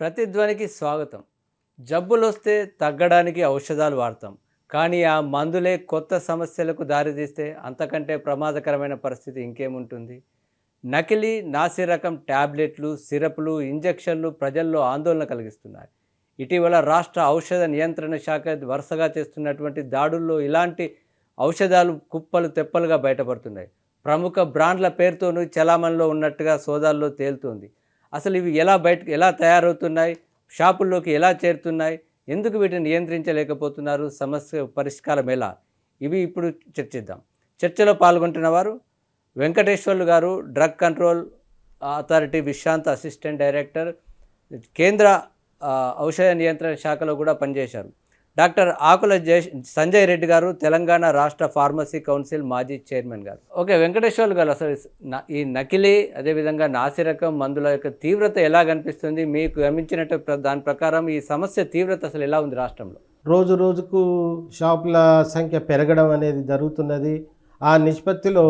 ప్రతిధ్వనికి స్వాగతం. జబ్బులు వస్తే తగ్గడానికి ఔషధాలు వాడతాం. కానీ ఆ మందులే కొత్త సమస్యలకు దారితీస్తే అంతకంటే ప్రమాదకరమైన పరిస్థితి ఇంకేముంటుంది? నకిలీ నాసి రకం ట్యాబ్లెట్లు సిరప్లు ఇంజెక్షన్లు ప్రజల్లో ఆందోళన కలిగిస్తున్నాయి. ఇటీవల రాష్ట్ర ఔషధ నియంత్రణ శాఖ వరుసగా చేస్తున్నటువంటి దాడుల్లో ఇలాంటి ఔషధాలు కుప్పలు తెప్పలుగా బయటపడుతున్నాయి. ప్రముఖ బ్రాండ్ల పేరుతోనూ చలామణిలో ఉన్నట్టుగా సోదాల్లో తేలుతోంది. అసలు ఇవి ఎలా బయట ఎలా తయారవుతున్నాయి షాపుల్లోకి ఎలా చేరుతున్నాయి ఎందుకు వీటిని నియంత్రించలేకపోతున్నారు సమస్య పరిష్కారం ఎలా? ఇవి ఇప్పుడు చర్చిద్దాం. చర్చలో పాల్గొంటున్న వారు Venkateswarlu garu drug control authority విశ్రాంత అసిస్టెంట్ డైరెక్టర్ కేంద్ర ఔషధ నియంత్రణ శాఖలో కూడా పనిచేశారు. డాక్టర్ ఆకుల జయ సంజయ్ రెడ్డి గారు తెలంగాణ రాష్ట్ర ఫార్మసీ కౌన్సిల్ మాజీ చైర్మన్ గారు. ఓకే వెంకటేశ్వర్లు గారు అసలు ఈ నకిలీ అదేవిధంగా నాసిరకం మందుల యొక్క తీవ్రత ఎలా కనిపిస్తుంది? మీకు గమనించినట్టు దాని ప్రకారం ఈ సమస్య తీవ్రత అసలు ఎలా ఉంది రాష్ట్రంలో? రోజు రోజుకు షాపుల సంఖ్య పెరగడం అనేది జరుగుతున్నది. ఆ నిష్పత్తిలో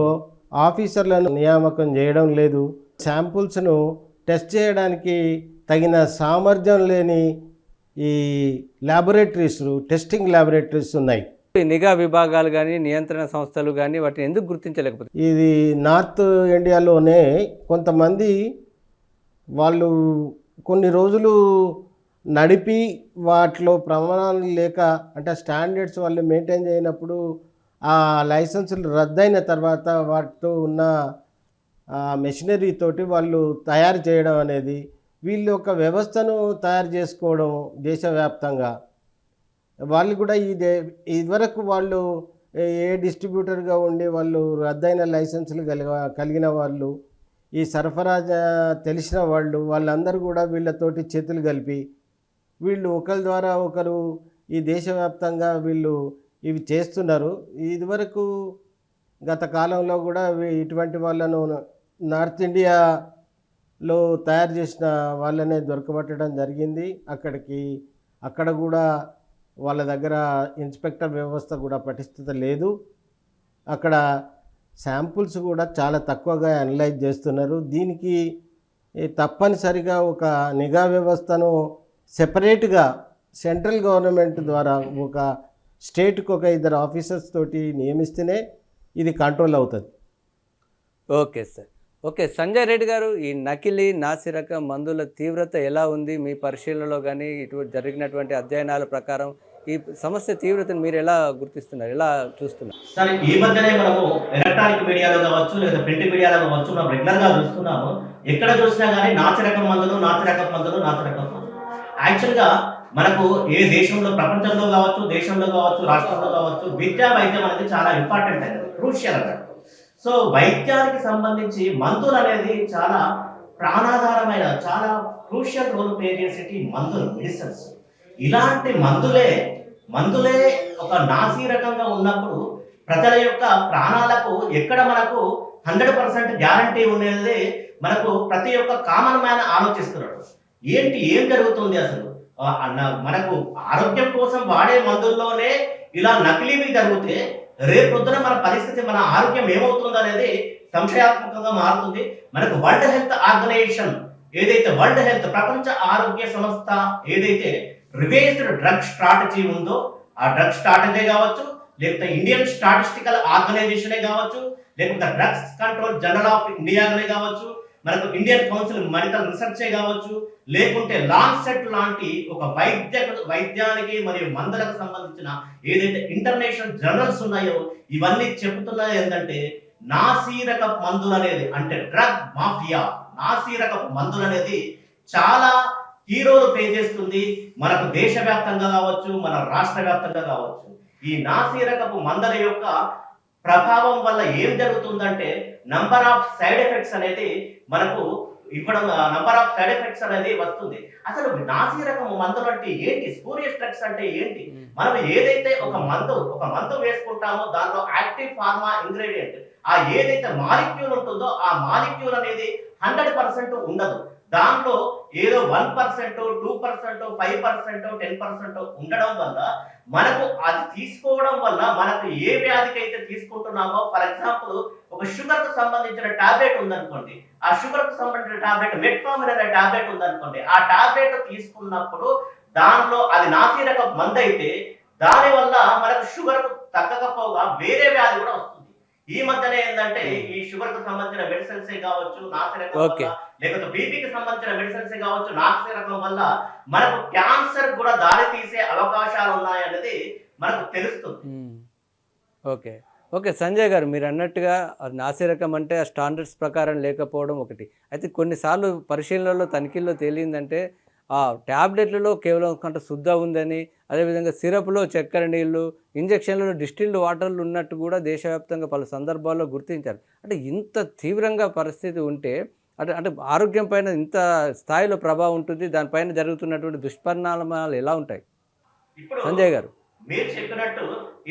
ఆఫీసర్లను నియామకం చేయడం లేదు. శాంపుల్స్ను టెస్ట్ చేయడానికి తగిన సామర్థ్యం లేని ఈ ల్యాబొరేటరీస్ టెస్టింగ్ ల్యాబొరేటరీస్ ఉన్నాయి. నిఘా విభాగాలు కానీ నియంత్రణ సంస్థలు కానీ వాటిని ఎందుకు గుర్తించలేకపోతే ఇది నార్త్ ఇండియాలోనే కొంతమంది వాళ్ళు కొన్ని రోజులు నడిపి వాటిలో ప్రమాణాలు లేక అంటే స్టాండర్డ్స్ వాళ్ళు మెయింటైన్ చేయనప్పుడు ఆ లైసెన్సులు రద్దయిన తర్వాత వాటితో ఉన్న మెషినరీ తోటి వాళ్ళు తయారు చేయడం అనేది వీళ్ళు ఒక వ్యవస్థను తయారు చేసుకోవడం దేశవ్యాప్తంగా. వాళ్ళు కూడా ఈ దే ఇదివరకు వాళ్ళు ఏ- డిస్ట్రిబ్యూటర్గా ఉండి వాళ్ళు రద్దయిన లైసెన్సులు కలిగ కలిగిన వాళ్ళు ఈ సరఫరా తెలిసిన వాళ్ళు వాళ్ళందరూ కూడా వీళ్ళతోటి చేతులు కలిపి వీళ్ళు ఒకరి ద్వారా ఒకరు ఈ దేశవ్యాప్తంగా వీళ్ళు ఇవి చేస్తున్నారు. ఇదివరకు గత కాలంలో కూడా ఇటువంటి వాళ్ళను నార్త్ ఇండియా లో తయారు చేసిన వాళ్ళనే దొరకబట్టడం జరిగింది. అక్కడికి అక్కడ కూడా వాళ్ళ దగ్గర ఇన్స్పెక్టర్ వ్యవస్థ కూడా పటిష్టత లేదు. అక్కడ శాంపుల్స్ కూడా చాలా తక్కువగా అనలైజ్ చేస్తున్నారు. దీనికి తప్పనిసరిగా ఒక నిఘా వ్యవస్థను సెపరేట్గా సెంట్రల్ గవర్నమెంట్ ద్వారా ఒక స్టేట్కి ఒక ఇద్దరు ఆఫీసర్స్ తోటి నియమిస్తేనే ఇది కంట్రోల్ అవుతుంది. Okay sir. Okay Sanjay Reddy garu ఈ నకిలీ నాసిరక మందుల తీవ్రత ఎలా ఉంది? మీ పరిశీలనలో కానీ ఇటు జరిగినటువంటి అధ్యయనాల ప్రకారం ఈ సమస్య తీవ్రతను మీరు ఎలా గుర్తిస్తున్నారు? ఎలా చూస్తున్నారు? సార్ ఈ మధ్యనే మనము ఎలక్ట్రానిక్ మీడియాలో కావచ్చు లేదా ప్రింట్ మీడియాలో కావచ్చు మనం రెగ్యులర్గా చూస్తున్నాము. ఎక్కడ చూసినా కానీ నాచరకం మందులు నాచరకం మందులు నాచరకం మందులు. యాక్చువల్గా మనకు ఏ దేశంలో ప్రపంచంలో కావచ్చు దేశంలో కావచ్చు రాష్ట్రంలో కావచ్చు విద్యా వైద్యం అనేది చాలా ఇంపార్టెంట్ అనేది క్రూషియల్ అన్నట్టు సో వైద్యానికి సంబంధించి మందులు అనేది చాలా ప్రాణాధారమైన చాలా క్రూషియల్ రోల్ ప్లే చేసేటి మందులు మెడిసిన్స్. ఇలాంటి మందులే మందులే ఒక నాసీ రకంగా ఉన్నప్పుడు ప్రజల యొక్క ప్రాణాలకు ఎక్కడ మనకు హండ్రెడ్ పర్సెంట్ గ్యారంటీ ఉండేది మనకు ప్రతి ఒక్క కామన్ మ్యాన్ ఆలోచిస్తున్నాడు. ఏంటి ఏం జరుగుతుంది అసలు? అన్న- మనకు ఆరోగ్యం కోసం వాడే మందుల్లోనే ఇలా నకిలీవి జరిగితే రేపు పొద్దున మన పరిస్థితి మన ఆరోగ్యం ఏమవుతుంది అనేది సంశయాత్మకంగా మారుతుంది. మనకు వరల్డ్ హెల్త్ ఆర్గనైజేషన్ ఏదైతే వరల్డ్ హెల్త్ ప్రపంచ ఆరోగ్య సంస్థ ఏదైతే రివేజ్డ్ డ్రగ్ స్ట్రాటజీ ఉందో ఆ డ్రగ్ స్ట్రాటజీ కావచ్చు లేకపోతే ఇండియన్ స్టాటిస్టికల్ ఆర్గనైజేషనే కావచ్చు లేకపోతే డ్రగ్స్ కంట్రోల్ జనరల్ ఆఫ్ ఇండియానే కావచ్చు మనకు ఇండియన్ కౌన్సిల్ మెడికల్ రీసెర్చే కావచ్చు లేకుంటే లాన్సెట్ లాంటి ఒక వైద్య వైద్యానికి మరియు మందులకు సంబంధించిన ఏదైతే ఇంటర్నేషనల్ జర్నల్స్ ఉన్నాయో ఇవన్నీ చెబుతున్నాయి ఏంటంటే నాసీరక మందులు అనేది అంటే డ్రగ్ మాఫియా నాసీరక మందులు అనేది చాలా హీరోలు పే చేస్తుంది మనకు దేశవ్యాప్తంగా కావచ్చు మన రాష్ట్ర వ్యాప్తంగా కావచ్చు. ఈ నాసీరకపు మందుల యొక్క ప్రభావం వల్ల ఏం జరుగుతుందంటే నంబర్ ఆఫ్ సైడ్ ఎఫెక్ట్స్ అనేది మనకు ఇవ్వడం నంబర్ ఆఫ్ సైడ్ ఎఫెక్ట్స్ అనేది వస్తుంది. అసలు నాసీ రకం మందులు అంటే ఏంటి? స్పూరియస్ డ్రగ్స్ అంటే ఏంటి? మనం ఏదైతే ఒక మందు ఒక మందు వేసుకుంటామో దాంట్లో యాక్టివ్ ఫార్మా ఇంగ్రీడియంట్ ఆ ఏదైతే మాలిక్యూల్ ఉంటుందో ఆ మాలిక్యూల్ అనేది హండ్రెడ్ పర్సెంట్ ఉండదు. దాంట్లో ఏదో one percent two percent five percent ten percent ఉండడం వల్ల మనకు అది తీసుకోవడం వల్ల మనకు ఏ వ్యాధికి అయితే తీసుకుంటున్నామో ఫర్ ఎగ్జాంపుల్ ఒక షుగర్కు సంబంధించిన టాబ్లెట్ ఉందనుకోండి ఆ షుగర్కు సంబంధించిన టాబ్లెట్ మెట్ఫామిన్ అనే టాబ్లెట్ ఉందనుకోండి ఆ టాబ్లెట్ తీసుకున్నప్పుడు దానిలో అది నాసి రకం మందు అయితే దాని వల్ల మనకు షుగర్ తగ్గకపోగా వేరే వ్యాధి కూడా వస్తుంది ఈ మధ్యనే ఏంటంటే ఈ షుగర్కు సంబంధించిన మెడిసిన్స్ కావచ్చు నాసి రకం Okay. వల్ల లేకపోతే బీపీకి సంబంధించిన మెడిసిన్స్ కావచ్చు నాసి రకం వల్ల మనకు క్యాన్సర్ కూడా దారి తీసే అవకాశాలు ఉన్నాయనేది మనకు తెలుస్తుంది. ఓకే. ఓకే సంజయ్ గారు మీరు అన్నట్టుగా నాసిరకం అంటే ఆ స్టాండర్డ్స్ ప్రకారం లేకపోవడం ఒకటి. అయితే కొన్నిసార్లు పరిశీలనలో తనిఖీల్లో తేలిందంటే ఆ ట్యాబ్లెట్లలో కేవలం కొంత శుద్ధ ఉందని అదేవిధంగా సిరప్లో చక్కెర నీళ్ళు ఇంజక్షన్లలో డిస్టిల్డ్ వాటర్లు ఉన్నట్టు కూడా దేశవ్యాప్తంగా పలు సందర్భాల్లో గుర్తించారు. అంటే ఇంత తీవ్రంగా పరిస్థితి ఉంటే అంటే అంటే ఆరోగ్యం పైన ఇంత స్థాయిలో ప్రభావం ఉంటుంది. దానిపైన జరుగుతున్నటువంటి దుష్పరిణామాలు ఎలా ఉంటాయి? సంజయ్ గారు. మీరు చెప్పినట్టు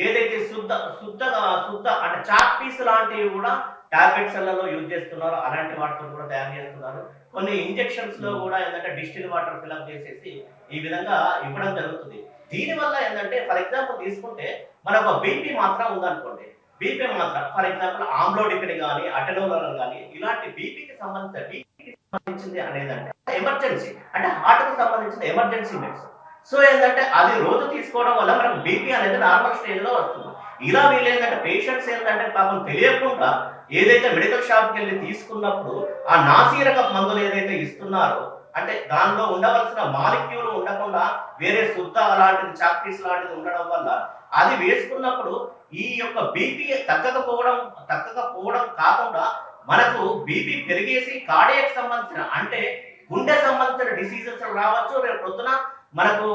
ఏదైతే శుద్ధ శుద్ధగా శుద్ధ అంటే చాక్ పీస్ లాంటివి కూడా టాబ్లెట్స్లలో యూజ్ చేస్తున్నారో. అలాంటి వాటితో కూడా తయారు చేస్తున్నారు. కొన్ని ఇంజెక్షన్స్లో కూడా ఏంటంటే డిస్టిల్ వాటర్ ఫిల్అప్ చేసేసి ఈ విధంగా ఇవ్వడం జరుగుతుంది. దీని వల్ల ఏంటంటే ఫర్ ఎగ్జాంపుల్ తీసుకుంటే మన ఒక బీపీ మాత్రం ఉందనుకోండి. బీపీ మాత్రం ఫర్ ఎగ్జాంపుల్ ఆమ్లోడిపిన్ కానీ అటెనోలర్ కానీ ఇలాంటి బీపీకి సంబంధించిన బీపీకి సంబంధించింది అనేదంటే ఎమర్జెన్సీ అంటే హార్ట్కి సంబంధించిన ఎమర్జెన్సీ మెడిసిన్ సో ఏంటంటే అది రోజు తీసుకోవడం వల్ల మనకు బీపీ అనేది నార్మల్ స్టేజ్లో వస్తుంది ఇలా వీళ్ళు ఏంటంటే పేషెంట్స్ ఏంటంటే పాపం తెలియకుండా ఏదైతే మెడికల్ షాప్కి వెళ్ళి తీసుకున్నప్పుడు ఆ నాసీరక మందులు ఏదైతే ఇస్తున్నారో అంటే దానిలో ఉండవలసిన మాలిక్యూల్ కాకుండా వేరే శుద్ధ అలాంటిది చాక్పీస్ లాంటిది ఉండడం వల్ల అది వేసుకున్నప్పుడు ఈ యొక్క బీపీ తగ్గకపోవడం తగ్గకపోవడం కాకుండా మనకు బీపీ పెరిగేసి కార్డియక్ సంబంధించిన అంటే గుండె సంబంధించిన డిసీజెస్ రావచ్చు రేపు పొద్దున మనకు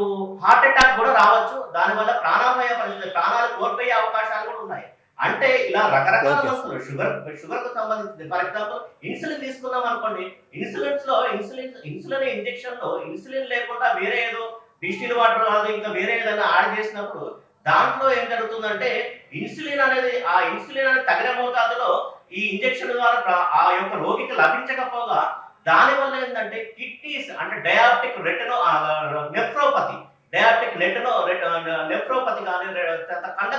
హార్ట్ అటాక్ కూడా రావచ్చు. దానివల్ల ప్రాణాపాయ పరిస్థితి ప్రాణాలు కోల్పోయే అవకాశాలు కూడా ఉన్నాయి. అంటే ఇలా రకరకాల. మందులు షుగర్ షుగర్కు సంబంధించింది ఫర్ ఎగ్జాంపుల్ ఇన్సులిన్ తీసుకున్నాం అనుకోండి ఇన్సులిన్స్లో ఇన్సులిన్ ఇన్సులిన్ ఇంజెక్షన్లో ఇన్సులిన్ లేకుండా వేరే ఏదో డిస్టిల్ వాటర్ కాదు ఇంకా వేరే ఏదైనా యాడ్ చేసినప్పుడు దాంట్లో ఏం జరుగుతుందంటే ఇన్సులిన్ అనేది ఆ ఇన్సులిన్ అనేది తగిన మోతాదులో ఈ ఇంజెక్షన్ ద్వారా ఆ యొక్క రోగికి లభించకపోగా దాని వల్ల ఏంటంటే కిడ్నీస్ అంటే డయాబెటిక్ రెటినో నెఫ్రోపతి డయాబెటిక్ కానీ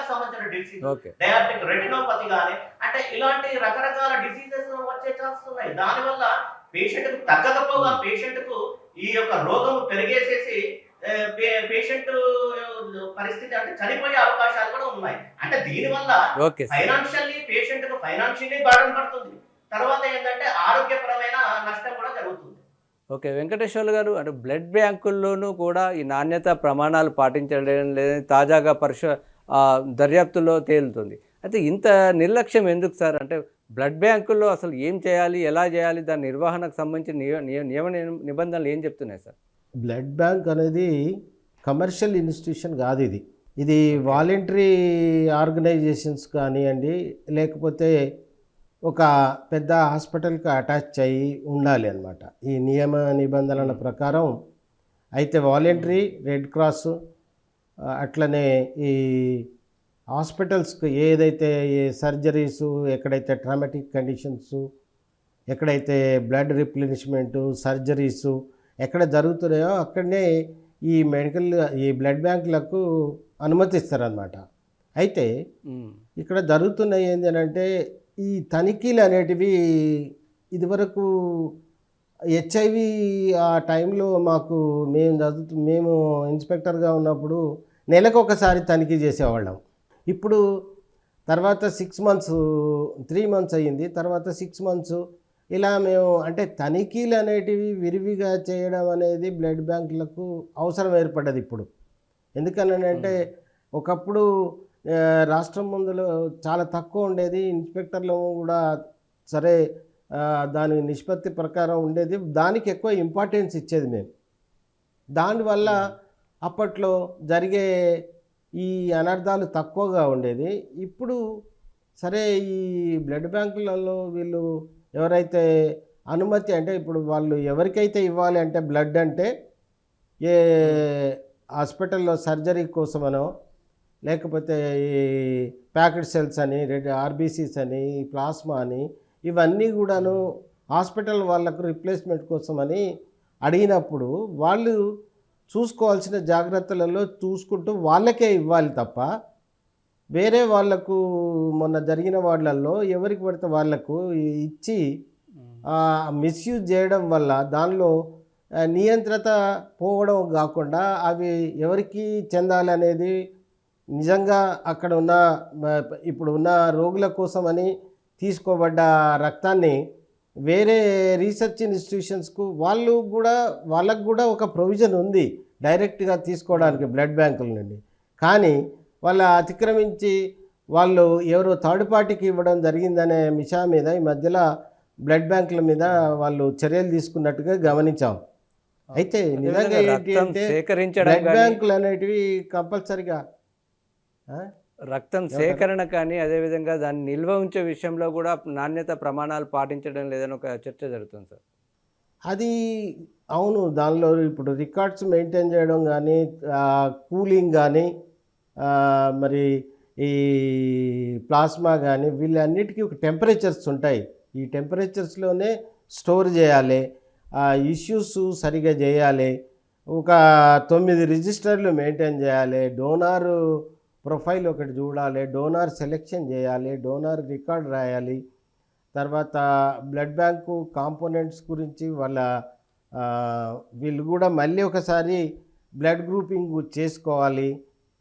కండకు సంబంధించిన డిసీజ్ ఓకే. డయాబెటిక్ రెటినోపతి కానీ అంటే ఇలాంటి రకరకాల డిసీజెస్ వచ్చే ఛాన్సెస్ ఉన్నాయి. దానివల్ల పేషెంట్కు తగ్గకపోగా పేషెంట్కు ఈ యొక్క రోగం పెరిగేసేసి పేషెంట్ పరిస్థితి అంటే చనిపోయే అవకాశాలు కూడా ఉన్నాయి. అంటే దీనివల్ల ఓకే సార్. ఫైనాన్షియల్లీ పేషెంట్కు ఫైనాన్షియల్లీ బర్డన్ పడుతుంది. తర్వాత ఏంటంటే ఆరోగ్యపరమైన నష్టం కూడా జరుగుతుంది. ఓకే వెంకటేశ్వర్లు గారు అంటే బ్లడ్ బ్యాంకుల్లోనూ కూడా ఈ నాణ్యత ప్రమాణాలు పాటించడం లేదని తాజాగా పరిశ దర్యాప్తులో తేలుతుంది. అయితే ఇంత నిర్లక్ష్యం ఎందుకు సార్? అంటే బ్లడ్ బ్యాంకుల్లో అసలు ఏం చేయాలి ఎలా చేయాలి దాని నిర్వహణకు సంబంధించిన నియ నియ- నియమ నియ- నిబంధనలు ఏం చెప్తున్నాయి సార్? బ్లడ్ బ్యాంక్ అనేది కమర్షియల్ ఇన్స్టిట్యూషన్ కాదు ఇది. ఇది వాలంటరీ ఆర్గనైజేషన్స్ కానివ్వండి లేకపోతే ఒక పెద్ద హాస్పిటల్కి అటాచ్ అయ్యి ఉండాలి అన్నమాట. ఈ నియమ నిబంధనల ప్రకారం అయితే వాలంటరీ రెడ్ క్రాస్ అట్లనే ఈ హాస్పిటల్స్కి ఏదైతే ఈ సర్జరీసు ఎక్కడైతే ట్రామాటిక్ కండిషన్స్ ఎక్కడైతే బ్లడ్ రిప్లెనిష్మెంటు సర్జరీసు ఎక్కడ జరుగుతున్నాయో అక్కడనే ఈ మెడికల్ ఈ బ్లడ్ బ్యాంకులకు అనుమతిస్తారనమాట అయితే ఇక్కడ జరుగుతున్నాయి ఏంటి అంటే ఈ తనిఖీలు అనేటివి ఇదివరకు హెచ్ఐవి ఆ టైంలో మాకు మేము చదువుతూ మేము ఇన్స్పెక్టర్గా ఉన్నప్పుడు నెలకు ఒకసారి తనిఖీ చేసేవాళ్ళం. ఇప్పుడు తర్వాత సిక్స్ మంత్స్ త్రీ మంత్స్ అయ్యింది. తర్వాత సిక్స్ మంత్స్ ఇలా మేము అంటే తనిఖీలు అనేటివి విరివిగా చేయడం అనేది బ్లడ్ బ్యాంకులకు అవసరం ఏర్పడ్డది ఇప్పుడు. ఎందుకనంటే ఒకప్పుడు రాష్ట్రం ముందులో చాలా తక్కువ ఉండేది. ఇన్స్పెక్టర్లు కూడా సరే దాని నిష్పత్తి ప్రకారం ఉండేది. దానికి ఎక్కువ ఇంపార్టెన్స్ ఇచ్చేది మేము. దానివల్ల అప్పట్లో జరిగే ఈ అనర్థాలు తక్కువగా ఉండేది. ఇప్పుడు సరే ఈ బ్లడ్ బ్యాంకులలో వీళ్ళు ఎవరైతే అనుమతి అంటే ఇప్పుడు వాళ్ళు ఎవరికైతే ఇవ్వాలి అంటే బ్లడ్ అంటే ఏ హాస్పిటల్లో సర్జరీ కోసమనో లేకపోతే ఈ ప్యాకెట్ సెల్స్ అని రెడ్ ఆర్బీసీస్ అని ప్లాస్మా అని ఇవన్నీ కూడాను హాస్పిటల్ వాళ్ళకు రిప్లేస్మెంట్ కోసమని అడిగినప్పుడు వాళ్ళు చూసుకోవాల్సిన జాగ్రత్తలలో చూసుకుంటూ వాళ్ళకే ఇవ్వాలి తప్ప వేరే వాళ్ళకు మొన్న జరిగిన వాళ్ళల్లో ఎవరికి పడితే వాళ్ళకు ఇచ్చి మిస్యూజ్ చేయడం వల్ల దానిలో నియంత్రిత పోవడం కాకుండా అవి ఎవరికి చెందాలి అనేది నిజంగా అక్కడ ఉన్న ఇప్పుడు ఉన్న రోగుల కోసమని తీసుకోబడ్డ రక్తాన్ని వేరే రీసెర్చ్ ఇన్స్టిట్యూషన్స్కు వాళ్ళు కూడా వాళ్ళకు కూడా ఒక ప్రొవిజన్ ఉంది డైరెక్ట్గా తీసుకోవడానికి బ్లడ్ బ్యాంకుల నుండి కానీ వాళ్ళు అతిక్రమించి వాళ్ళు ఎవరో థర్డ్ పార్టీకి ఇవ్వడం జరిగిందనే విషయం మీద ఈ మధ్యలో బ్లడ్ బ్యాంకుల మీద వాళ్ళు చర్యలు తీసుకున్నట్టుగా గమనించాం అయితే నిజంగా ఏంటి అంటే బ్లడ్ బ్యాంకులు అనేటివి కంపల్సరిగా? రక్తం సేకరణ కానీ అదేవిధంగా దాన్ని నిల్వ ఉంచే విషయంలో కూడా నాణ్యత ప్రమాణాలు పాటించడం లేదని ఒక చర్చ జరుగుతుంది సార్. అది అవును దానిలో ఇప్పుడు రికార్డ్స్ మెయింటైన్ చేయడం కానీ కూలింగ్ కానీ మరి ఈ ప్లాస్మా కానీ వీళ్ళన్నిటికీ ఒక టెంపరేచర్స్ ఉంటాయి. ఈ టెంపరేచర్స్లోనే స్టోర్ చేయాలి ఆ ఇష్యూస్ సరిగా చేయాలి ఒక తొమ్మిది రిజిస్టర్లు మెయింటైన్ చేయాలి డోనార్ ప్రొఫైల్ ఒకటి చూడాలి డోనార్ సెలెక్షన్ చేయాలి డోనార్ రికార్డ్ రాయాలి. తర్వాత బ్లడ్ బ్యాంకు కాంపోనెంట్స్ గురించి వాళ్ళ వీళ్ళు కూడా మళ్ళీ ఒకసారి బ్లడ్ గ్రూపింగ్ చేసుకోవాలి.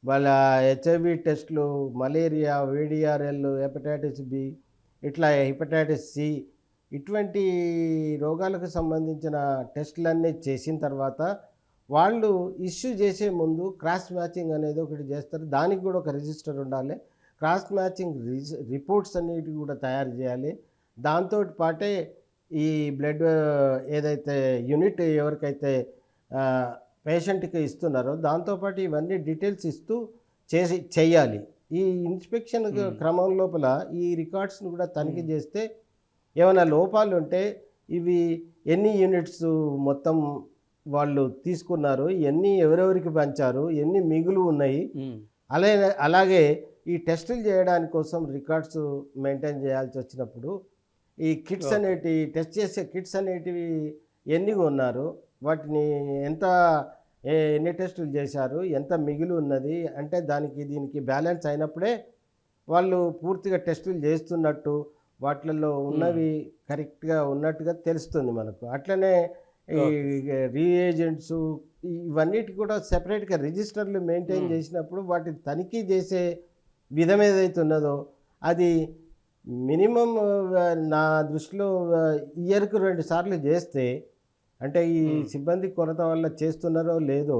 వాళ్ళ హెచ్ఐవి టెస్ట్లు మలేరియా వేడిఆర్ఎల్ హెపటైటిస్ బి ఇట్లా హెపటైటిస్ సి ఇటువంటి రోగాలకు సంబంధించిన టెస్టులన్నీ చేసిన తర్వాత వాళ్ళు ఇష్యూ చేసే ముందు క్రాస్ మ్యాచింగ్ అనేది ఒకటి చేస్తారు. దానికి కూడా ఒక రిజిస్టర్ ఉండాలి. క్రాస్ మ్యాచింగ్ రిపోర్ట్స్ అనేటివి కూడా తయారు చేయాలి. దాంతో పాటే ఈ బ్లడ్ ఏదైతే యూనిట్ ఎవరికైతే పేషెంట్కి ఇస్తున్నారో దాంతోపాటు ఇవన్నీ డీటెయిల్స్ ఇస్తూ చేసి చెయ్యాలి ఈ ఇన్స్పెక్షన్. క్రమం లోపల ఈ రికార్డ్స్ని కూడా తనిఖీ చేస్తే ఏమైనా లోపాలు ఉంటే ఇవి ఎన్ని యూనిట్స్ మొత్తం వాళ్ళు తీసుకున్నారు ఎన్ని ఎవరెవరికి పంచారు ఎన్ని మిగులు ఉన్నాయి. అలాగే అలాగే ఈ టెస్టులు చేయడానికి కోసం రికార్డ్స్ మెయింటైన్ చేయాల్సి వచ్చినప్పుడు ఈ కిట్స్. అనేటివి టెస్ట్ చేసే కిట్స్ అనేటివి ఎన్ని ఉన్నారు వాటిని ఎంత ఎన్ని టెస్టులు చేశారు ఎంత మిగిలి ఉన్నది అంటే దానికి దీనికి బ్యాలెన్స్ అయినప్పుడే వాళ్ళు పూర్తిగా టెస్టులు చేస్తున్నట్టు వాటిలలో ఉన్నవి కరెక్ట్గా ఉన్నట్టుగా తెలుస్తుంది మనకు అట్లనే రీఏజెంట్స్ ఇవన్నిటి కూడా సెపరేట్గా రిజిస్టర్లు మెయింటైన్. చేసినప్పుడు వాటిని తనిఖీ చేసే విధం ఏదైతే ఉన్నదో అది మినిమం నా దృష్టిలో ఇయర్కు రెండు సార్లు చేస్తే అంటే ఈ. సిబ్బంది కొరత వల్ల చేస్తున్నారో లేదో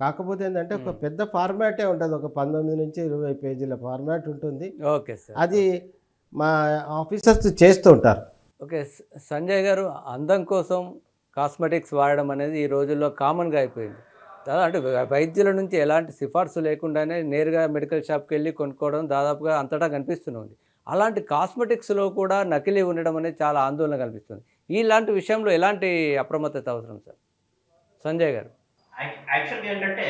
కాకపోతే ఏంటంటే ఒక. పెద్ద ఫార్మాటే ఉంటుంది. ఒక పంతొమ్మిది నుంచి ఇరవై పేజీల ఫార్మాట్ ఉంటుంది. Okay sir. అది మా ఆఫీసర్స్ చేస్తూ ఉంటారు. ఓకే. సంజయ్ గారు అందం కోసం కాస్మెటిక్స్ వాడడం అనేది ఈ రోజుల్లో కామన్గా అయిపోయింది. అంటే వైద్యుల నుంచి ఎలాంటి సిఫార్సు లేకుండానే నేరుగా మెడికల్ షాప్కి వెళ్ళి కొనుక్కోవడం దాదాపుగా అంతటా కనిపిస్తుంది అలాంటి కాస్మెటిక్స్లో కూడా నకిలీ ఉండడం అనేది చాలా ఆందోళన కనిపిస్తుంది ఇలాంటి విషయంలో ఎలాంటి అప్రమత్తత అవసరం సార్? సంజయ్ గారు. యాక్చువల్గా ఏంటంటే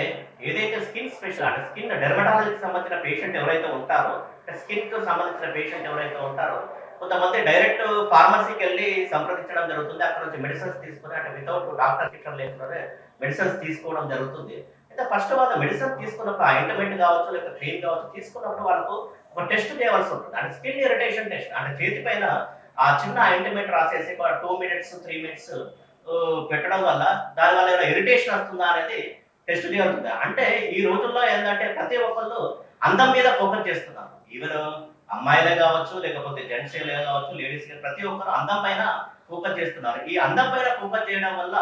ఏదైతే స్కిన్ స్పెషల్ అంటే స్కిన్ డెర్మటాలజీకి సంబంధించిన పేషెంట్ ఎవరైతే ఉంటారో స్కిన్కు సంబంధించిన పేషెంట్ ఎవరైతే ఉంటారో కొంతమంది డైరెక్ట్ ఫార్మసీకి వెళ్ళి సంప్రదించడం జరుగుతుంది. అక్కడ నుంచి మెడిసిన్స్ తీసుకుని అంటే వితౌట్ డాక్టర్ శిక్షణ లేకుండానే మెడిసిన్స్ తీసుకోవడం జరుగుతుంది. అయితే ఫస్ట్ వాళ్ళు మెడిసిన్ తీసుకున్నప్పుడు ఆయింట్మెంట్ కావచ్చు లేకపోతే క్రీమ్ కావచ్చు తీసుకున్నప్పుడు వాళ్ళకు ఒక టెస్ట్ చేయవలసి ఉంటుంది. అంటే స్కిన్ ఇరిటేషన్ టెస్ట్. అంటే చేతి పైన ఆ చిన్న ఆయింట్మెంట్ రాసేసి ఒక టూ మినిట్స్ త్రీ మినిట్స్ పెట్టడం వల్ల దాని వల్ల ఏమైనా ఇరిటేషన్ వస్తుందా అనేది టెస్ట్ జరుగుతుంది అంటే ఈ రోజుల్లో ఏంటంటే ప్రతి ఒక్కళ్ళు అందం మీద ఫోకస్ చేస్తున్నారు. ఈవెన్ అమ్మాయిలే కావచ్చు లేకపోతే జెంట్స్ కావచ్చు లేడీస్ ప్రతి ఒక్కరు అందం పైన ఫోకస్ చేస్తున్నారు. ఈ అందం పైన ఫోకస్ చేయడం వల్ల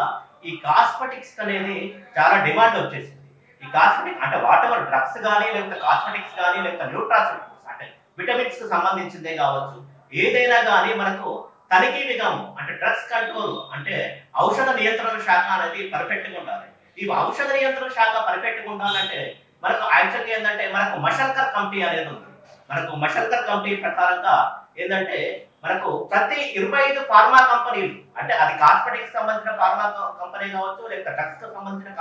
ఈ కాస్మెటిక్స్ అనేది చాలా డిమాండ్ వచ్చేసింది. ఈ కాస్మెటిక్ అంటే వాట్ ఎవర్ డ్రగ్స్ కానీ లేకపోతే కాస్మెటిక్స్ కానీ లేకపోతే న్యూట్రాసిటిక్స్ అంటే విటమిన్స్కు సంబంధించిందే కావచ్చు. ఏదైనా కానీ మనకు తనిఖీ విధానం అంటే డ్రగ్స్ కంట్రోల్ అంటే ఔషధ నియంత్రణ శాఖ అనేది పర్ఫెక్ట్గా ఉండాలి. ఈ ఔషధ నియంత్రణ శాఖ పర్ఫెక్ట్గా ఉండాలంటే మనకు యాక్చువల్గా ఏంటంటే మనకు మషల్కర్ కమిటీ అనేది ఉంది మనకు మషల్కర్ కమిటీ ప్రకారంగా ఏంటంటే మనకు ప్రతి ఇరవై ఐదు ఫార్మా కంపెనీలు అంటే అది కాస్మెటిక్స్ సంబంధించిన ఫార్మా కంపెనీ కావచ్చు లేకపోతే డ్రగ్స్కు సంబంధించిన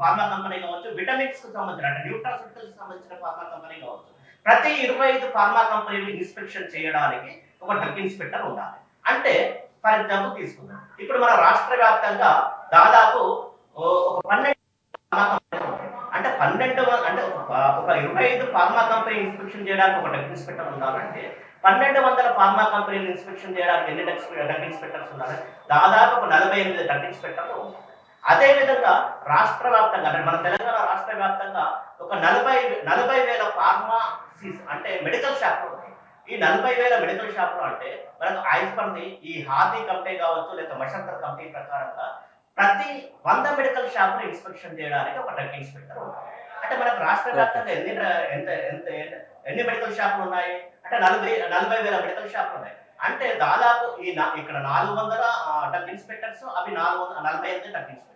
ఫార్మా కంపెనీ కావచ్చు విటమిన్స్కు సంబంధించిన అంటే న్యూట్రాసిటికల్స్ సంబంధించిన ఫార్మా కంపెనీ కావచ్చు ప్రతి ఇరవై ఐదు ఫార్మా కంపెనీలు ఇన్స్పెక్షన్ చేయడానికి ఒక డ్రగ్ ఇన్స్పెక్టర్ ఉండాలి అంటే ఫర్ ఎగ్జాంపుల్ తీసుకుందాం ఇప్పుడు మన రాష్ట్ర వ్యాప్తంగా దాదాపు ఒక పన్నెండు. అంటే పన్నెండు అంటే ఒక ఇరవై ఐదు ఫార్మా కంపెనీ ఇన్స్పెక్షన్ చేయడానికి ఒక డ్రగ్ ఇన్స్పెక్టర్ ఉన్నారంటే పన్నెండు వందల ఫార్మా కంపెనీలు ఇన్స్పెక్షన్ చేయడానికి ఎన్ని డ్రగ్స్ ఇన్స్పెక్టర్స్ ఉన్నారు దాదాపు ఒక నలభై ఎనిమిది డ్రగ్ ఇన్స్పెక్టర్లు ఉన్నారు అదే విధంగా రాష్ట్ర వ్యాప్తంగా అంటే మన తెలంగాణ రాష్ట్ర వ్యాప్తంగా ఒక నలభై నలభై వేల ఫార్మాసీస్ అంటే మెడికల్ షాపులు ఉన్నాయి. ఈ నలభై వేల మెడికల్ షాపులు అంటే మనకు ఐస్పర్ది ఈ హాతీ కంపెనీ కావచ్చు లేదా మషంతర్ కంపెనీ ప్రకారంగా ప్రతి వంద మెడికల్ షాపులు ఇన్స్పెక్షన్ చేయడానికి ఒక డ్రగ్ ఇన్స్పెక్టర్ ఉన్నారు అంటే మనకు రాష్ట్ర వ్యాప్తంగా ఎన్ని ఎంత ఎంత ఎన్ని మెడికల్ షాపులు ఉన్నాయి? అంటే నలభై నలభై వేల మెడికల్ షాపులు ఉన్నాయి. అంటే దాదాపు ఈ ఇక్కడ నాలుగు వందల డ్రగ్ ఇన్స్పెక్టర్స్ అవి నాలుగు వందల నలభై ఎనిమిది డ్రగ్ ఇన్స్పెక్టర్స్.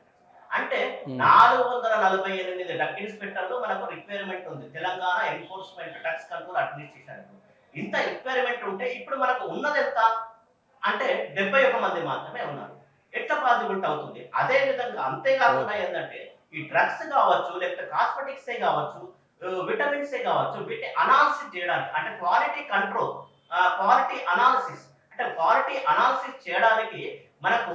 అంటే. నాలుగు వందల నలభై ఎనిమిది డ్రగ్ ఇన్స్పెక్టర్లు మనకు రిక్వైర్మెంట్ ఉంది. Telangana enforcement drugs control administration. ఇంత రిక్వైర్మెంట్ ఉంటే ఇప్పుడు మనకు ఉన్నది ఎంత అంటే డెబ్బై ఒక మంది మాత్రమే ఉన్నారు. ఎట్లా పాసిబిలిటీ అవుతుంది? అదే విధంగా అంతేకాకుండా ఏంటంటే ఈ డ్రగ్స్ కావచ్చు లేకపోతే కాస్మెటిక్స్ కావచ్చు విటమిన్స్ కావచ్చు వీటిని అనాలిసిస్ చేయడానికి అంటే క్వాలిటీ కంట్రోల్ క్వాలిటీ అనాలిసిస్ అంటే క్వాలిటీ అనాలిసిస్ చేయడానికి మనకు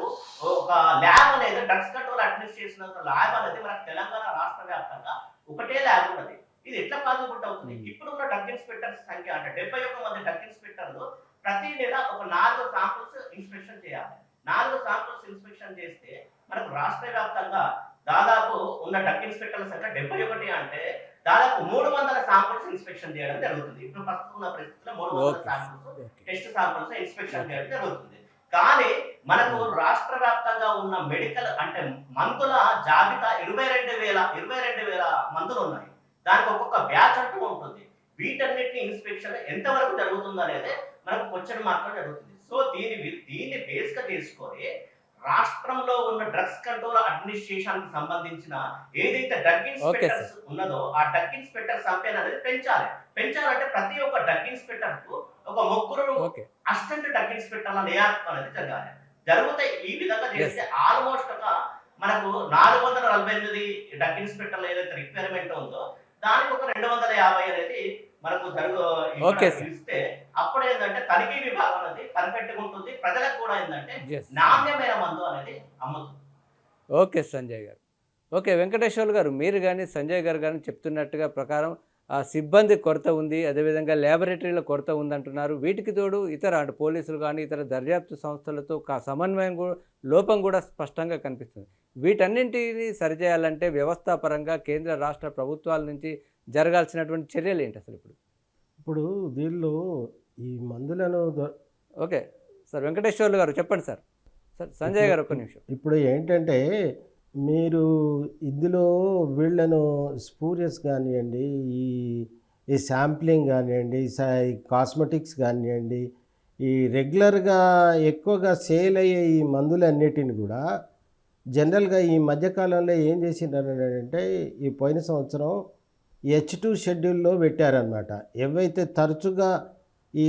ఒక ల్యాబ్ అనేది డ్రగ్స్ కంట్రోల్ అడ్మినిస్ట్రేషన్ ల్యాబ్ అనేది మనకు తెలంగాణ రాష్ట్ర వ్యాప్తంగా ఒకటే ల్యాబ్ ఉన్నది. ఇది ఎట్లా పాసిబిలిటీ అవుతుంది. ఇప్పుడు ఉన్న డ్రగ్ ఇన్స్పెక్టర్స్ సంఖ్య అంటే డెబ్బై ఒక్క మంది డ్రగ్ ఇన్స్పెక్టర్లు ప్రతి నెల ఒక నాలుగు శాంపుల్స్ ఇన్స్పెక్షన్ చేయాలి. నాలుగు శాంపుల్స్ ఇన్స్పెక్షన్ చేస్తే మనకు రాష్ట్ర వ్యాప్తంగా దాదాపు ఉన్న డ్రగ్ ఇన్స్పెక్టర్ల సంఖ్య డెబ్బై ఒకటి అంటే దాదాపు మూడు వందల శాంపుల్స్ ఇన్స్పెక్షన్ చేయడం జరుగుతుంది. ఇప్పుడు ప్రస్తుతం ఉన్న పరిస్థితుల్లో మూడు వందల శాంపుల్స్ టెస్ట్ శాంపుల్స్ ఇన్స్పెక్షన్ చేయడం జరుగుతుంది. కానీ మనకు రాష్ట్ర వ్యాప్తంగా ఉన్న మెడికల్ అంటే మందుల జాబితా ఇరవై రెండు వేల ఇరవై రెండు వేల మందులు ఉన్నాయి. దానికి ఒక్కొక్క బ్యాచ్ అంటూ ఉంటుంది. వీటన్నిటిని ఇన్స్పెక్షన్ ఎంతవరకు జరుగుతుంది అనేది మనకు క్వశ్చన్ మార్క్ జరుగుతుంది. సో దీని దీన్ని బేస్గా తీసుకొని రాష్ట్రంలో ఉన్న డ్రగ్స్ కంట్రోల్ అడ్మినిస్ట్రేషన్కి సంబంధించిన ఏదైతే డ్రగ్ ఇన్స్పెక్టర్స్ ఉన్నదో ఆ డ్రగ్ ఇన్స్పెక్టర్ సంఖ్య అనేది పెంచాలి. పెంచాలంటే ప్రతి ఒక్క డ్రగ్ ఇన్స్పెక్టర్కు ఒక ముగ్గురు అసిస్టెంట్ డ్రగ్ ఇన్స్పెక్టర్ల నియామకం అనేది జరగాలి. జరిగితే ఈ విధంగా చేస్తే ఆల్మోస్ట్ ఒక మనకు నాలుగు వందల నలభై ఎనిమిది డ్రగ్ ఇన్స్పెక్టర్లు ఏదైతే రిక్వైర్మెంట్ ఉందో దానికి ఒక రెండు వందల యాభై అనేది మనకు sir. ఇస్తే అప్పుడు ఏంటంటే తనిఖీ విభాగం అనేది పర్ఫెక్ట్గా ఉంటుంది. ప్రజలకు కూడా ఏంటంటే నాణ్యమైన మందు అనేది అమ్ముతుంది. ఓకే సంజయ్ గారు. ఓకే వెంకటేశ్వర్లు గారు మీరు కానీ సంజయ్ గారు కానీ చెప్తున్నట్టుగా ప్రకారం ఆ సిబ్బంది కొరత ఉంది అదేవిధంగా ల్యాబొరేటరీలో కొరత ఉందంటున్నారు. వీటికి తోడు ఇతర అంటే పోలీసులు కానీ ఇతర దర్యాప్తు సంస్థలతో సమన్వయం కూడా లోపం కూడా స్పష్టంగా కనిపిస్తుంది. వీటన్నింటినీ సరిచేయాలంటే వ్యవస్థాపరంగా కేంద్ర రాష్ట్ర ప్రభుత్వాల నుంచి జరగాల్సినటువంటి చర్యలు ఏంటి అసలు ఇప్పుడు? ఇప్పుడు దీనిలో ఈ మందులను ఓకే. సార్ వెంకటేశ్వర్లు గారు చెప్పండి సార్. సార్ సంజయ్ గారు ఒక్క నిమిషం. ఇప్పుడు ఏంటంటే మీరు ఇందులో వీళ్ళను స్పూరియస్ కానివ్వండి ఈ ఈ శాంప్లింగ్ కానివ్వండి ఈ కాస్మెటిక్స్ కానివ్వండి ఈ రెగ్యులర్గా ఎక్కువగా సేల్ అయ్యే ఈ మందులన్నిటిని కూడా జనరల్గా ఈ మధ్యకాలంలో ఏం చేసిండ్రంటే ఈ పోయిన సంవత్సరం హెచ్ టూ షెడ్యూల్లో పెట్టారనమాట ఏవైతే తరచుగా ఈ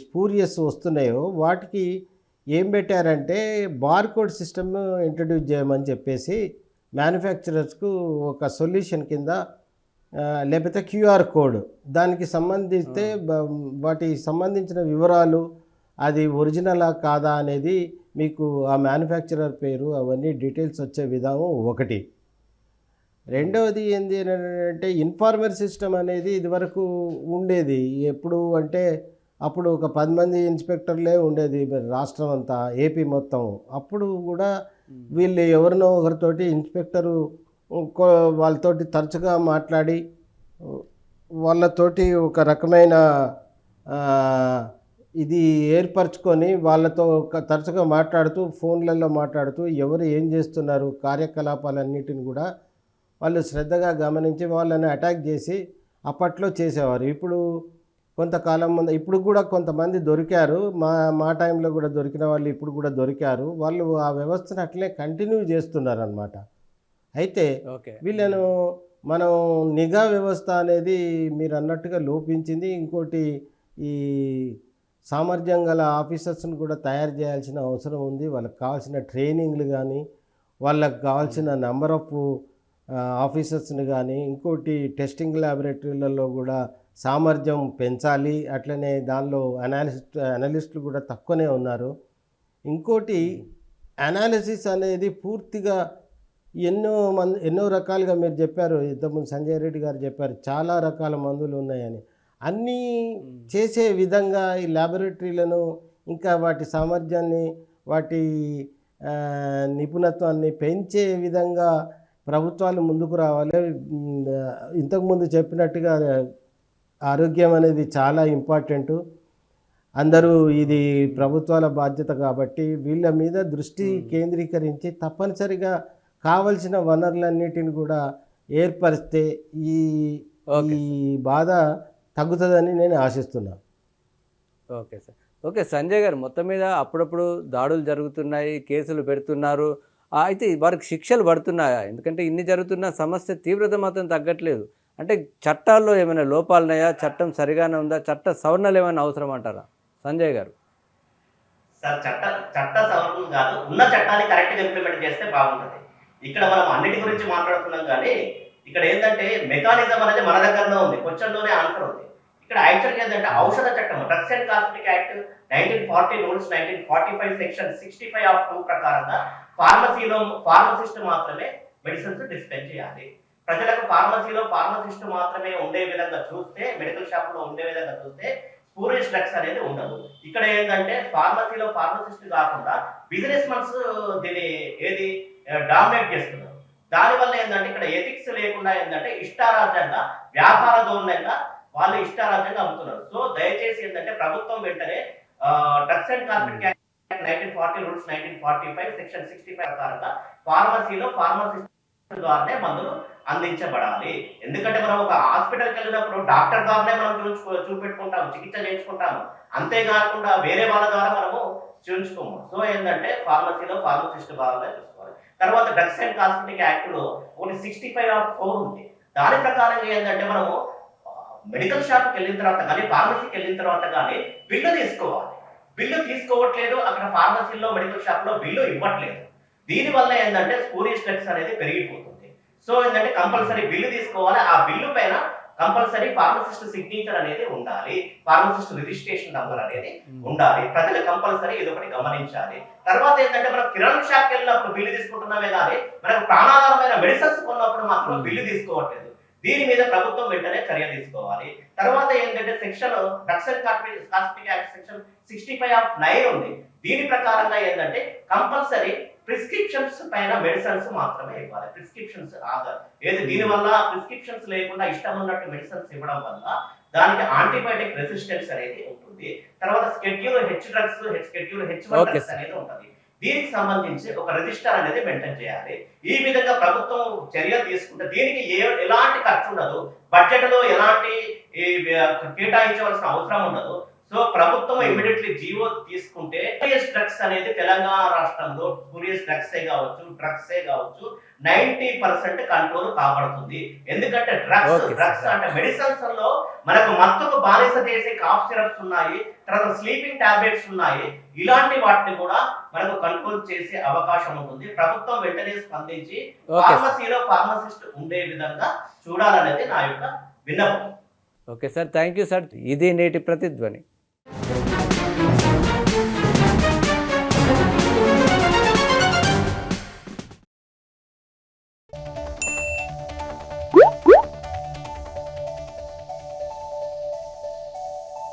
స్పూరియస్ వస్తున్నాయో వాటికి ఏం పెట్టారంటే బార్కోడ్ సిస్టమ్ ఇంట్రడ్యూస్ చేయమని చెప్పేసి మ్యానుఫ్యాక్చరర్స్కు ఒక సొల్యూషన్ కింద లేకపోతే క్యూఆర్ కోడ్. దానికి సంబంధిస్తే వాటికి సంబంధించిన వివరాలు అది ఒరిజినలా కాదా అనేది మీకు ఆ మ్యానుఫ్యాక్చరర్ పేరు అవన్నీ డీటెయిల్స్ వచ్చే విధానం ఒకటి. రెండవది ఏంది అంటే ఇన్ఫార్మర్ సిస్టమ్ అనేది ఇదివరకు ఉండేది. ఎప్పుడు అంటే అప్పుడు ఒక పది మంది ఇన్స్పెక్టర్లే ఉండేది మరి రాష్ట్రం అంతా ఏపీ మొత్తం. అప్పుడు కూడా వీళ్ళు ఎవరినో ఒకరితోటి ఇన్స్పెక్టరు ఇంకో వాళ్ళతోటి తరచుగా మాట్లాడి వాళ్ళతోటి ఒక రకమైన ఇది ఏర్పరచుకొని వాళ్ళతో ఒక తరచుగా మాట్లాడుతూ ఫోన్లలో మాట్లాడుతూ ఎవరు ఏం చేస్తున్నారు కార్యకలాపాలన్నిటిని కూడా వాళ్ళు శ్రద్ధగా గమనించి వాళ్ళని అటాక్ చేసి అప్పట్లో చేసేవారు. ఇప్పుడు కొంతకాలం ముందు ఇప్పుడు కూడా కొంతమంది దొరికారు. మా మా టైంలో కూడా దొరికిన వాళ్ళు ఇప్పుడు కూడా దొరికారు. వాళ్ళు ఆ వ్యవస్థను అట్లే కంటిన్యూ చేస్తున్నారు అనమాట అయితే ఓకే. వీళ్ళను మనం నిఘా వ్యవస్థ అనేది మీరు అన్నట్టుగా లోపించింది. ఇంకోటి ఈ సామర్థ్యం గల ఆఫీసర్స్ని కూడా తయారు చేయాల్సిన అవసరం ఉంది. వాళ్ళకి కావాల్సిన ట్రైనింగ్లు కానీ వాళ్ళకి కావాల్సిన నెంబర్ ఆఫ్ ఆఫీసర్స్ని కానీ ఇంకోటి టెస్టింగ్ ల్యాబొరేటరీలలో కూడా సామర్థ్యం పెంచాలి. అట్లనే దానిలో అనాలిస్ట్ అనలిస్టులు కూడా తక్కువనే ఉన్నారు. ఇంకోటి అనాలిసిస్ అనేది పూర్తిగా ఎన్నో మంది ఎన్నో రకాలుగా మీరు చెప్పారు. ఇంతకుముందు సంజయ్ రెడ్డి గారు చెప్పారు చాలా రకాల మందులు ఉన్నాయని. అన్నీ చేసే విధంగా ఈ ల్యాబొరేటరీలను ఇంకా వాటి సామర్థ్యాన్ని వాటి నిపుణత్వాన్ని పెంచే విధంగా ప్రభుత్వాలు ముందుకు రావాలి. ఇంతకుముందు చెప్పినట్టుగా ఆరోగ్యం అనేది చాలా ఇంపార్టెంటు. అందరూ ఇది ప్రభుత్వాల బాధ్యత కాబట్టి వీళ్ళ మీద దృష్టి కేంద్రీకరించి తప్పనిసరిగా కావలసిన వనరులన్నిటిని కూడా ఏర్పరిస్తే ఈ. ఈ బాధ తగ్గుతుందని నేను ఆశిస్తున్నాను ఓకే సార్. ఓకే సంజయ్ గారు మొత్తం మీద అప్పుడప్పుడు దాడులు జరుగుతున్నాయి కేసులు పెడుతున్నారు. అయితే వారికి శిక్షలు పడుతున్నాయా? ఎందుకంటే ఇన్ని జరుగుతున్న సమస్య తీవ్రత మాత్రం తగ్గట్లేదు. అంటే చట్టాల్లో ఏమైనా లోపాలున్నాయా? చట్టం సరిగానే ఉందా? చట్ట సవరణలు ఏమైనా అవసరం అంటారా? సంజయ్ గారు. సార్ చట్ట చట్ట సవరణ కాదు ఉన్న చట్టాన్ని కరెక్ట్గా ఇంప్లిమెంట్ చేస్తే బాగుంటుంది. ఇక్కడ మనం అన్నిటి గురించి మాట్లాడుతున్నాం కానీ ఇక్కడ ఏంటంటే మెకానిజం అనేది మన దగ్గరలో ఉంది క్వశ్చన్ ఆన్సర్ ఉంది. ఇక్కడ యాక్చువల్గా ఏంటంటే ఔషధ చట్టం drugs and cosmetic act nineteen forty rules nineteen forty five section sixty five of two ప్రకారంగా ఫార్మసీలో ఫార్మసిస్ట్ మాత్రమే మెడిసిన్స్ డిస్పెన్స్ చేయాలి. ప్రజలకు ఫార్మసీలో ఫార్మసిస్ట్ మాత్రమే ఉండే విధంగా చూస్తే మెడికల్ షాప్లో ఉండే విధంగా చూస్తే స్పూరేజ్ డ్రగ్స్ అనేది ఉండదు. ఇక్కడ ఏంటంటే ఫార్మసీలో ఫార్మసిస్ట్ కాకుండా బిజినెస్ మన్స్ దీన్ని ఏది డామినేట్ చేస్తున్నారు. దానివల్ల ఏంటంటే ఇక్కడ ఎథిక్స్ లేకుండా ఏంటంటే ఇష్టారాజ్యంగా వ్యాపార ధోరణంగా వాళ్ళు ఇష్టారాజ్యంగా అమ్ముతున్నారు. సో దయచేసి ఏంటంటే ప్రభుత్వం వెంటనే drugs and cosmetic nineteen forty rules nineteen forty five section sixty five ప్రకారంగా ఫార్మసీలో ఫార్మసిస్ట్ ద్వారానే మందులు అందించబడాలి. ఎందుకంటే మనం ఒక హాస్పిటల్కి వెళ్ళినప్పుడు డాక్టర్ ద్వారానే మనం చూపించుకో చూపెట్టుకుంటాము చికిత్స చేయించుకుంటాము. అంతేకాకుండా వేరే వాళ్ళ ద్వారా మనము చూపించుకోము సో ఏంటంటే ఫార్మసీలో ఫార్మసిస్ట్ ద్వారా చూసుకోవాలి. తర్వాత డ్రగ్స్ అండ్ కాస్మెటిక్ యాక్ట్లో ఒకటి సిక్స్టీ ఫైవ్ ఆఫ్ ఫోర్ ఉంది. దాని ప్రకారంగా ఏంటంటే మనము మెడికల్ షాప్కి వెళ్ళిన తర్వాత కానీ ఫార్మసీకి వెళ్ళిన తర్వాత కానీ బిల్లు తీసుకోవాలి. బిల్లు తీసుకోవట్లేదు అక్కడ ఫార్మసీలో మెడికల్ షాప్లో బిల్లు ఇవ్వట్లేదు. దీని వల్ల ఏంటంటే స్పూరియస్ డ్రగ్స్ అనేది పెరిగిపోతుంది. సో ఏంటంటే కంపల్సరీ బిల్లు తీసుకోవాలి ఆ బిల్లు పైన కంపల్సరీ ఫార్మసిస్ట్ సిగ్నేచర్ అనేది ఉండాలి. ఫార్మసిస్ట్ రిజిస్ట్రేషన్ నంబర్ అనేది ఉండాలి. ప్రజలు కంపల్సరీ ఇది ఒకటి గమనించాలి. తర్వాత ఏంటంటే మనం కిరాణా షాప్కి వెళ్ళినప్పుడు బిల్లు తీసుకుంటున్నామే కానీ మనకు ప్రాణాధారమైన మెడిసిన్స్ కొన్నప్పుడు మాత్రం బిల్లు తీసుకోవట్లేదు. దీని మీద ప్రభుత్వం వెంటనే చర్య తీసుకోవాలి. తర్వాత ఏంటంటే section and cosmetic act section sixty five of nine ఉంది. దీని ప్రకారంగా ఏంటంటే కంపల్సరీ ప్రిస్క్రిప్షన్స్ పైన మెడిసిన్స్ మాత్రమే ఇవ్వాలి. ప్రిస్క్రిప్షన్స్ ఆధార్ ఏది దీని వల్ల ప్రిస్క్రిప్షన్స్ లేకుండా ఇష్టం ఉన్నట్టు మెడిసిన్స్ ఇవ్వడం వల్ల దానికి యాంటీబయాటిక్ రెసిస్టెన్స్ అనేది ఉంటుంది. తర్వాత schedule H drugs schedule H drugs. అనేది ఉంటుంది. దీనికి సంబంధించి ఒక రిజిస్టర్ అనేది మెయింటైన్ చేయాలి. ఈ విధంగా ప్రభుత్వం చర్య తీసుకుంటే దీనికి ఏ ఎలాంటి ఖర్చు ఉండదు. బడ్జెట్లో ఎలాంటి కేటాయించవలసిన అవసరం ఉండదు. ఇమీడియట్లీ జీవో తీసుకుంటే స్పూరియస్ డ్రగ్స్ అనేది తెలంగాణ రాష్ట్రంలో స్పూరియస్ డ్రగ్స్ ఏ కావచ్చు డ్రగ్స్ ఏ కావచ్చు నైన్టీ పర్సెంట్ కంట్రోల్ కాబడుతుంది. ఎందుకంటే డ్రగ్స్. డ్రగ్స్ అంటే మెడిసిన్స్లో మనకు మత్తుకు బానిస చేసే కాఫ్ సిరప్స్ ఉన్నాయి తర్వాత స్లీపింగ్ టాబ్లెట్స్ ఉన్నాయి. ఇలాంటి వాటిని కూడా మనకు కంట్రోల్ చేసే అవకాశం ఉంటుంది. ప్రభుత్వం వెంటనే స్పందించి ఫార్మసీలో ఫార్మసిస్ట్ ఉండే విధంగా చూడాలనేది నా యొక్క విన్నపం. Okay sir. Thank you sir. ఇది నేటి ప్రతిధ్వని.